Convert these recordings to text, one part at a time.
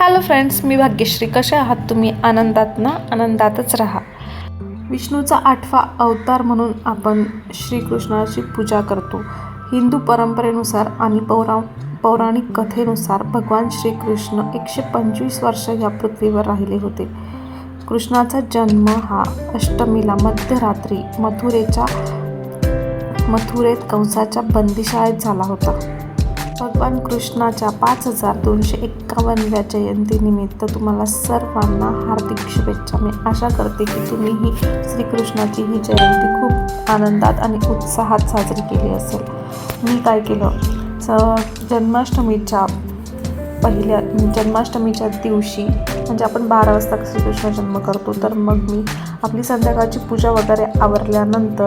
Hello friends मी भाग्यश्री. कसे आहात तुम्ही? आनंदात ना? आनंदातच राहा. विष्णूचा आठवा अवतार म्हणून आपण श्रीकृष्णाची पूजा करतो. हिंदू परंपरेनुसार आणि पौरा पौराणिक कथेनुसार भगवान श्रीकृष्ण एकशे पंचवीस वर्ष या पृथ्वीवर राहिले होते. कृष्णाचा जन्म हा अष्टमीला मध्यरात्री मथुरेच्या मथुरेत कंसाच्या बंदीशाळेत झाला होता. भगवान कृष्णाच्या पाच हजार दोनशे एक्कावन्नव्या जयंतीनिमित्त तुम्हाला सर्वांना हार्दिक शुभेच्छा. मी आशा करते की तुम्ही ही श्रीकृष्णाची ही जयंती खूप आनंदात आणि उत्साहात साजरी केली असेल. मी काय केलं? स जन्माष्टमीच्या पहिल्या जन्माष्टमीच्या दिवशी म्हणजे आपण बारा वाजता श्रीकृष्ण जन्म करतो तर मग मी आपली संध्याकाळची पूजा वगैरे आवरल्यानंतर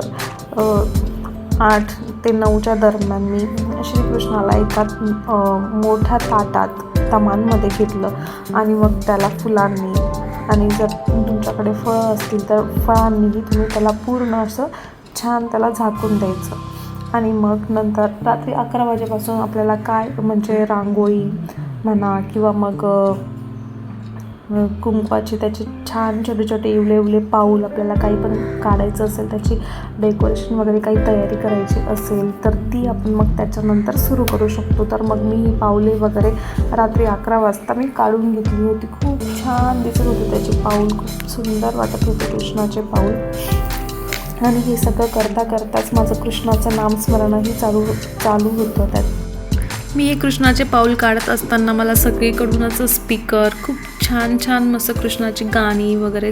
आठ ते नऊच्या दरम्यान मी श्रीकृष्णाला एका मोठ्या ताटात तमांमध्ये घेतलं आणि मग त्याला फुलांनी आणि जर तुमच्याकडे फळं असतील तर फळांनीही तुम्ही त्याला पूर्ण असं छान त्याला झाकून द्यायचं. आणि मग नंतर रात्री अकरा वाजेपासून आपल्याला काय म्हणजे रांगोळी म्हणा किंवा मग कुंकवाचे त्याचे छान छोटे छोटे इवले इवले पाऊल आपल्याला काही पण काढायचं असेल त्याची डेकोरेशन वगैरे काही तयारी करायची असेल तर ती आपण मग त्याच्यानंतर सुरू करू शकतो. तर मग मी ही पाऊले वगैरे रात्री अकरा वाजता मी काढून घेतली होती. खूप छान दिसत होते त्याचे पाऊल. खूप सुंदर वाटत होते कृष्णाचे पाऊल. आणि हे सगळं करता करताच माझं कृष्णाचं नामस्मरणही चालू चालू होतं त्यात. मी हे कृष्णाचे पाऊल काढत असताना मला सगळीकडूनच स्पीकर खूप छान छान मस्त कृष्णाची गाणी वगैरे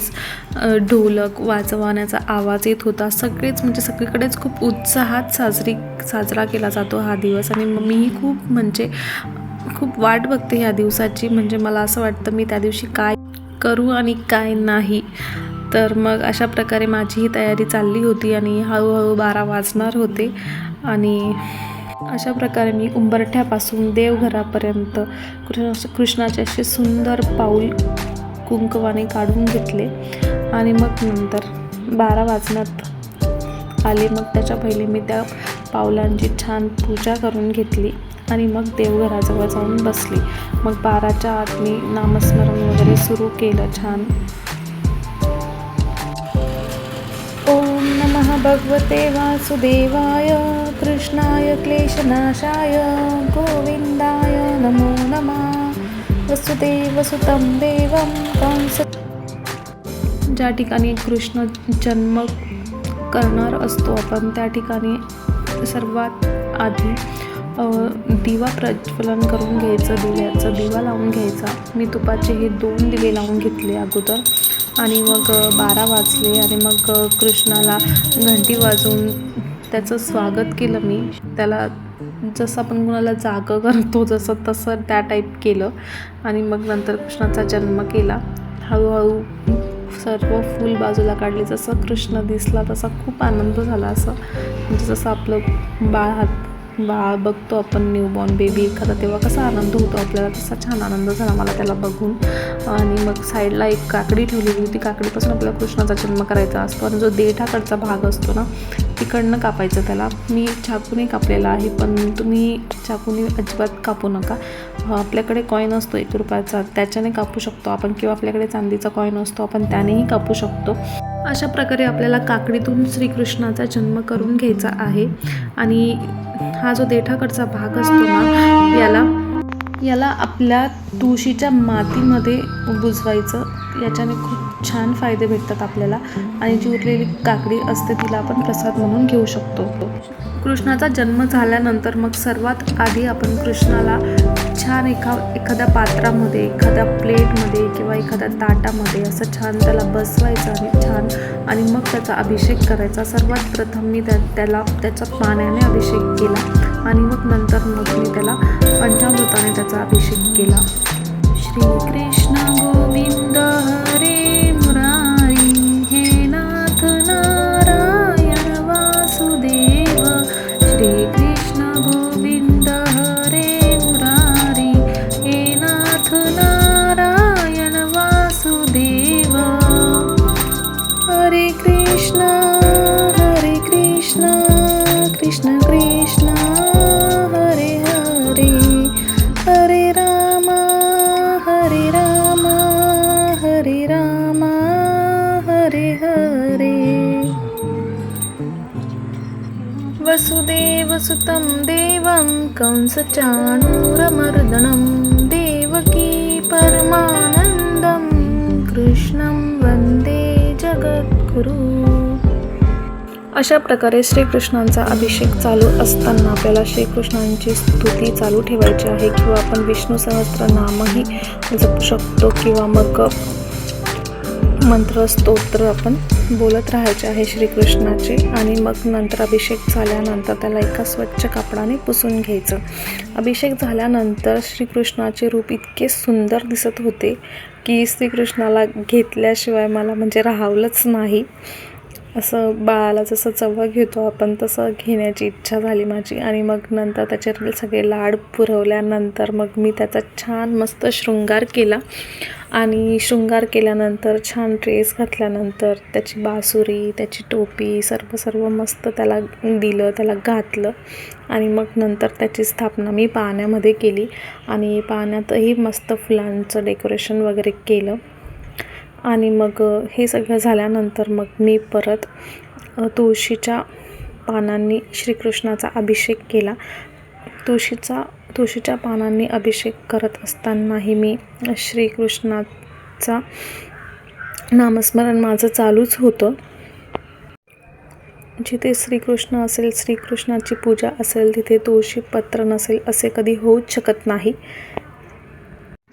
ढोलक वाजवण्याचा आवाज येत होता. सगळेच म्हणजे सगळीकडेच खूप उत्साहात साजरी साजरा केला जातो हा दिवस. आणि मग मीही खूप म्हणजे खूप वाट बघते ह्या दिवसाची. म्हणजे मला असं वाटतं मी त्या दिवशी काय करू आणि काय नाही. तर मग अशा प्रकारे माझी ही तयारी चालली होती आणि हळूहळू बारा वाजणार होते. आणि अशा प्रकारे मी उंबरठ्यापासून देवघरापर्यंत कृष्ण कृष्णाचे असे सुंदर पाऊल कुंकवाने काढून घेतले. आणि मग नंतर बारा वाजण्यात आले. मग त्याच्या पहिले मी त्या पावलांची छान पूजा करून घेतली आणि मग देवघराजवळ जाऊन बसली. मग बाराच्या आत मी नामस्मरण वगैरे सुरू केलं छान. ॐ नमः भगवते वासुदेवाय कृष्णाय क्लेशनाशाय गोविन्दाय नमो नमः। वसुदेवसुतं देवं कंस ज्या ठिकाणी कृष्ण जन्म करणार असतो आपण त्या ठिकाणी सर्वात आधी दिवा प्रज्वलन करून घ्यायचं दिव्याचं दिवा लावून घ्यायचा. मी तुपाचे हे दोन दिवे लावून घेतले अगोदर. आणि मग बारा वाजले आणि मग कृष्णाला घंटी वाजवून त्याचं स्वागत केलं मी. त्याला जसं आपण कुणाला जागं करतो जसं तसं त्या टाईप केलं. आणि मग नंतर कृष्णाचा जन्म केला. हळूहळू सर्व फूल बाजूला काढले. जसं कृष्ण दिसला तसा खूप आनंद झाला असं. म्हणजे जसं आपलं बाळ हात बाळ बघतो आपण न्यूबॉर्न बेबी एखादा तेव्हा कसा आनंद होतो आपल्याला. तसा छान आनंद झाला मला त्याला बघून. आणि मग साईडला एक काकडी ठेवलेली होती. काकडीपासून आपल्याला कृष्णाचा जन्म करायचा असतो. आणि जो देठाकडचा भाग असतो ना तिकडनं कापायचं त्याला. मी चाकूने कापलेला आहे पण तुम्ही चाकूने अजिबात कापू नका. आपल्याकडे कॉईन असतो एक रुपयाचा. त्याच्याने कापू शकतो आपण. किंवा आपल्याकडे चांदीचा कॉईन असतो आपण त्यानेही कापू शकतो. अशा प्रकारे आपल्याला काकडीतून श्रीकृष्णाचा जन्म करून घ्यायचा आहे. आणि हा जो देठाकडचा भाग असतो ना याला याला आपल्या तुळशीच्या मातीमध्ये बुजवायचं. याच्याने खूप छान फायदे भेटतात आपल्याला आणि जी उरलेली काकडी असते तिला आपण प्रसाद म्हणून घेऊ शकतो. कृष्णाचा जन्म झाल्यानंतर मग सर्वात आधी आपण कृष्णाला छान एका एखाद्या पात्रामध्ये एखाद्या प्लेटमध्ये किंवा एखाद्या ताटामध्ये असं छान त्याला बसवायचं आणि छान आणि मग त्याचा अभिषेक करायचा. सर्वात प्रथम मी त्या त्याला त्याच्या पाण्याने अभिषेक केला आणि मग नंतर मग मी त्याला पंचामृताने त्याचा अभिषेक केला. श्रीकृष्ण गोविंद कंसचाणूरमर्दनं देवकी परमानन्दं कृष्णं वन्दे जगद्गुरु। अशा प्रकारे श्रीकृष्णांचा अभिषेक चालू असताना आपल्याला श्रीकृष्णांची स्तुती चालू ठेवायची आहे किंवा आपण विष्णू सहस्त्रनामही जपू शकतो किंवा मग मंत्र स्तोत्र आपण बोलत राहायचे आहे श्रीकृष्णाचे आणि मग नंतर अभिषेक झाल्यानंतर त्याला एका स्वच्छ कापडाने पुसून घ्यायचं. अभिषेक झाल्यानंतर श्रीकृष्णाचे रूप इतके सुंदर दिसत होते की श्रीकृष्णाला घेतल्याशिवाय मला म्हणजे राहावलंच नाही. असं बाळाला जसं चव घेतो आपण तसं घेण्याची इच्छा झाली माझी. आणि मग नंतर त्याचे सगळे लाड पुरवल्यानंतर मग मी त्याचा छान मस्त शृंगार केला. आणि शृंगार केल्यानंतर छान ड्रेस घातल्यानंतर त्याची बासुरी त्याची टोपी सर्व सर्व मस्त त्याला दिलं त्याला घातलं. आणि मग नंतर त्याची स्थापना मी पाण्यामध्ये केली. आणि पाण्यातही मस्त फुलांचं डेकोरेशन वगैरे केलं. आणि मग हे सगळं झाल्यानंतर मग मी परत तुळशीच्या पानांनी श्रीकृष्णाचा अभिषेक केला. तुळशीचा तुळशीच्या पानांनी अभिषेक करत असतानाही मी श्रीकृष्णाचा नामस्मरण माझं चालूच होतं. जिथे श्रीकृष्ण असेल श्रीकृष्णाची पूजा असेल तिथे तुळशी पत्र नसेल असे कधी होऊच शकत नाही.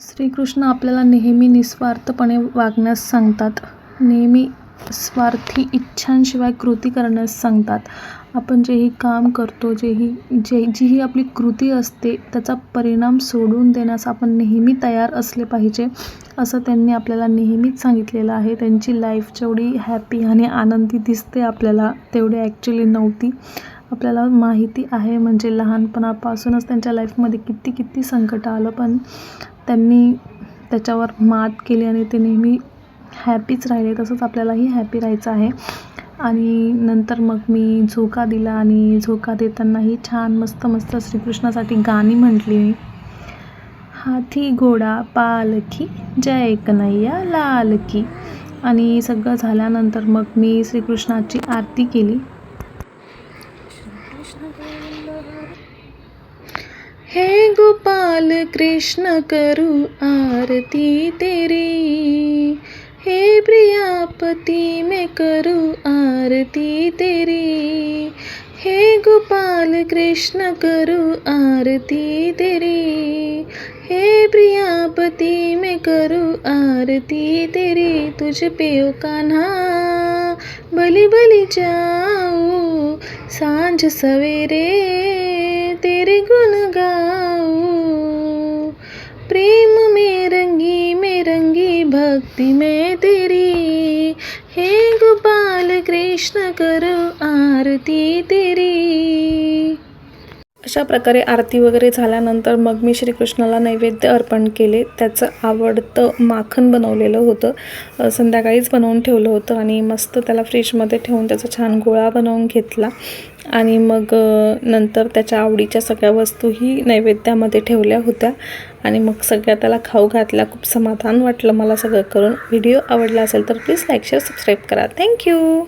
श्रीकृष्ण आपल्याला नेहमी निस्वार्थपणे वागण्यास सांगतात. नेहमी स्वार्थी इच्छांशिवाय कृती करण्यास सांगतात. आपण जेही काम करतो जेही जे जीही आपली कृती असते त्याचा परिणाम सोडून देण्यास आपण नेहमी तयार असले पाहिजे असं त्यांनी आपल्याला नेहमीच सांगितलेलं आहे. त्यांची लाईफ जेवढी हॅपी आणि आनंदी दिसते आपल्याला तेवढी ॲक्च्युली नव्हती. आपल्याला माहिती आहे म्हणजे लहानपणापासूनच त्यांच्या लाईफमध्ये किती किती संकट आलं पण त्यांनी त्याच्यावर मात केली आणि ते नेहमी हॅपीच राहिले. तसंच आपल्यालाही हॅपी राहायचं आहे. आणि नंतर मग मी झोका दिला आणि झोका देतानाही छान मस्त मस्त श्रीकृष्णासाठी गाणी म्हटली. मी हाथी घोडा पालखी जय कन्हैया लाल की. आणि सगळं झाल्यानंतर मग मी श्रीकृष्णाची आरती केली. हे गोपाल कृष्ण करू आरती तेरी। हे प्रियापति मैं करूँ आरती तेरी। हे गोपाल कृष्ण करूँ आरती तेरी। हे प्रियापति मैं करूँ आरती तेरी। तुझ पे ओ कान्हा, बलि बलि जाऊँ, साँझ सवेरे। तेरे गुण गाओ प्रेम में रंगी में रंगी भक्ति में तेरी। हे गोपाल कृष्ण करो आरती तेरी। अशा प्रकारे आरती वगैरे झाल्यानंतर मग मी श्रीकृष्णाला नैवेद्य अर्पण केले. त्याचं आवडतं माखन बनवलेलं होतं. संध्याकाळीच बनवून ठेवलं होतं आणि मस्त त्याला फ्रीजमध्ये ठेवून त्याचा छान गोळा बनवून घेतला. आणि मग नंतर त्याच्या आवडीच्या सगळ्या वस्तूही नैवेद्यामध्ये ठेवल्या होत्या. आणि मग सगळ्या त्याला खाऊ घातल्या. खूप समाधान वाटलं मला सगळं करून. व्हिडिओ आवडला असेल तर प्लीज लाईक शेअर सबस्क्राईब करा. Thank you!